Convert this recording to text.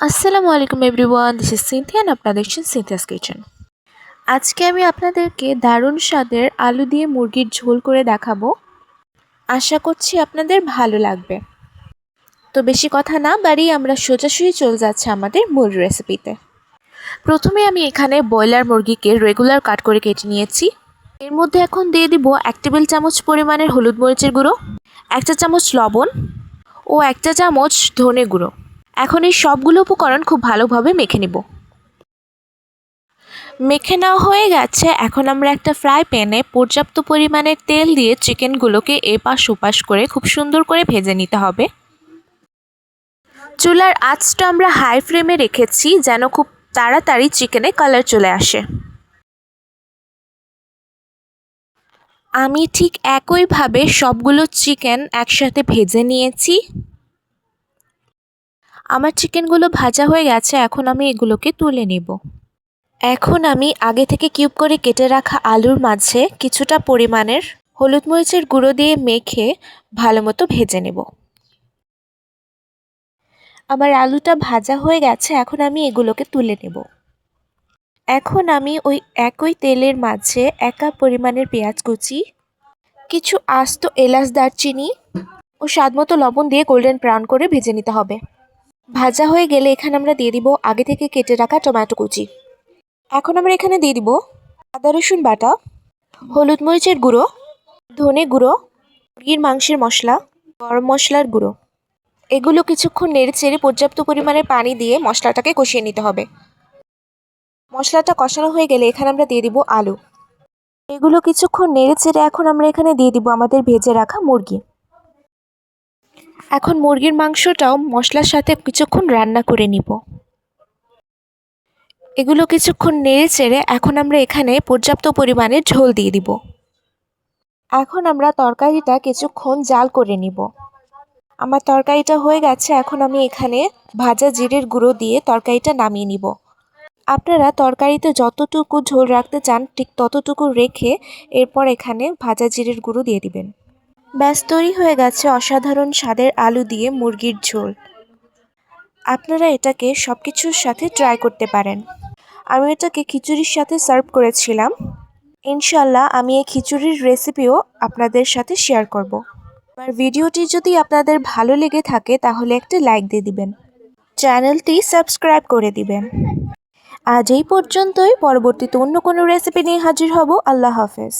আসসালামু আলাইকুম everyone this is সিনথিয়ান আপনারা দেখছেন সিনথিয়াস কিচেন আজকে আমি আপনাদেরকে দারুণ স্বাদের আলু দিয়ে মুরগির ঝোল করে দেখাবো। আশা করছি আপনাদের ভালো লাগবে। তো বেশি কথা না বাড়িয়ে আমরা সোজাসুজি চলে যাচ্ছে আমাদের মূল রেসিপিতে প্রথমে আমি এখানে ব্রয়লার মুরগিকে রেগুলার কাট করে কেটে নিয়েছি। এর মধ্যে এখন দিয়ে দিব এক টেবিল চামচ পরিমাণের হলুদ মরিচের গুঁড়ো একটা চামচ লবণ ও একটা চামচ ধনে গুঁড়ো। এখন এই সবগুলো উপকরণ খুব ভালোভাবে মেখে নেব। মেখে নেওয়া হয়ে গেছে। এখন আমরা একটা ফ্রাই প্যানে পর্যাপ্ত পরিমাণের তেল দিয়ে চিকেনগুলোকে এপাশ ওপাশ করে খুব সুন্দর করে ভেজে নিতে হবে। চুলার আঁচটা আমরা হাই ফ্লেমে রেখেছি যেন খুব তাড়াতাড়ি চিকেনে কালার চলে আসে। আমি ঠিক একইভাবে সবগুলো চিকেন একসাথে ভেজে নিয়েছি। আমার চিকেনগুলো ভাজা হয়ে গেছে, এখন আমি এগুলোকে তুলে নেব। এখন আমি আগে থেকে কিউব করে কেটে রাখা আলুর মাঝে কিছুটা পরিমাণের হলুদ মরিচের গুঁড়ো দিয়ে মেখে ভালো মতো ভেজে নেব। আমার আলুটা ভাজা হয়ে গেছে, এখন আমি এগুলোকে তুলে নেব। এখন আমি ওই একই তেলের মাঝে একা পরিমাণের পেঁয়াজ কুচি, কিছু আস্ত এলাচ দারচিনি ও স্বাদমতো লবণ দিয়ে গোল্ডেন ব্রাউন করে ভেজে নিতে হবে। ভাজা হয়ে গেলে এখানে আমরা দিয়ে দিব আগে থেকে কেটে রাখা টমেটো কুচি। এখন আমরা এখানে দিয়ে দিব আদা, রসুন বাটা, হলুদ মরিচের গুঁড়ো, ধনে গুঁড়ো, মুরগির মাংসের মশলা, গরম মশলার গুঁড়ো। এগুলো কিছুক্ষণ নেড়ে চেড়ে পর্যাপ্ত পরিমাণে পানি দিয়ে মশলাটাকে কষিয়ে নিতে হবে। মশলাটা কষানো হয়ে গেলে এখানে আমরা দিয়ে দিব আলু। এগুলো কিছুক্ষণ নেড়ে চেড়ে এখন আমরা এখানে দিয়ে দিব আমাদের ভেজে রাখা মুরগি। এখন মুরগির মাংসটাও মশলার সাথে কিছুক্ষণ রান্না করে নিব। এগুলো কিছুক্ষণ নেড়ে চেড়ে এখন আমরা এখানে পর্যাপ্ত পরিমাণে ঝোল দিয়ে দিব। এখন আমরা তরকারিটা কিছুক্ষণ জাল করে নিব। আমার তরকারিটা হয়ে গেছে, এখন আমি এখানে ভাজা জিরের গুঁড়ো দিয়ে তরকারিটা নামিয়ে নিব। আপনারা তরকারিতে যতটুকু ঝোল রাখতে চান, ঠিক ততটুকু রেখে এরপর এখানে ভাজা জিরের গুঁড়ো দিয়ে দিবেন। ব্যাস তৈরি হয়ে গেছে অসাধারণ স্বাদের আলু দিয়ে মুরগির ঝোল। আপনারা এটাকে সব কিছুর সাথে ট্রাই করতে পারেন। আমি এটাকে খিচুড়ির সাথে সার্ভ করেছিলাম। ইনশাল্লাহ আমি এই খিচুড়ির রেসিপিও আপনাদের সাথে শেয়ার করব। আমার ভিডিওটি যদি আপনাদের ভালো লেগে থাকে, তাহলে একটা লাইক দিয়ে দিবেন। চ্যানেলটি সাবস্ক্রাইব করে দিবেন। আজ এই পর্যন্তই। পরবর্তীতে অন্য কোনো রেসিপি নিয়ে হাজির হব। আল্লাহ হাফেজ।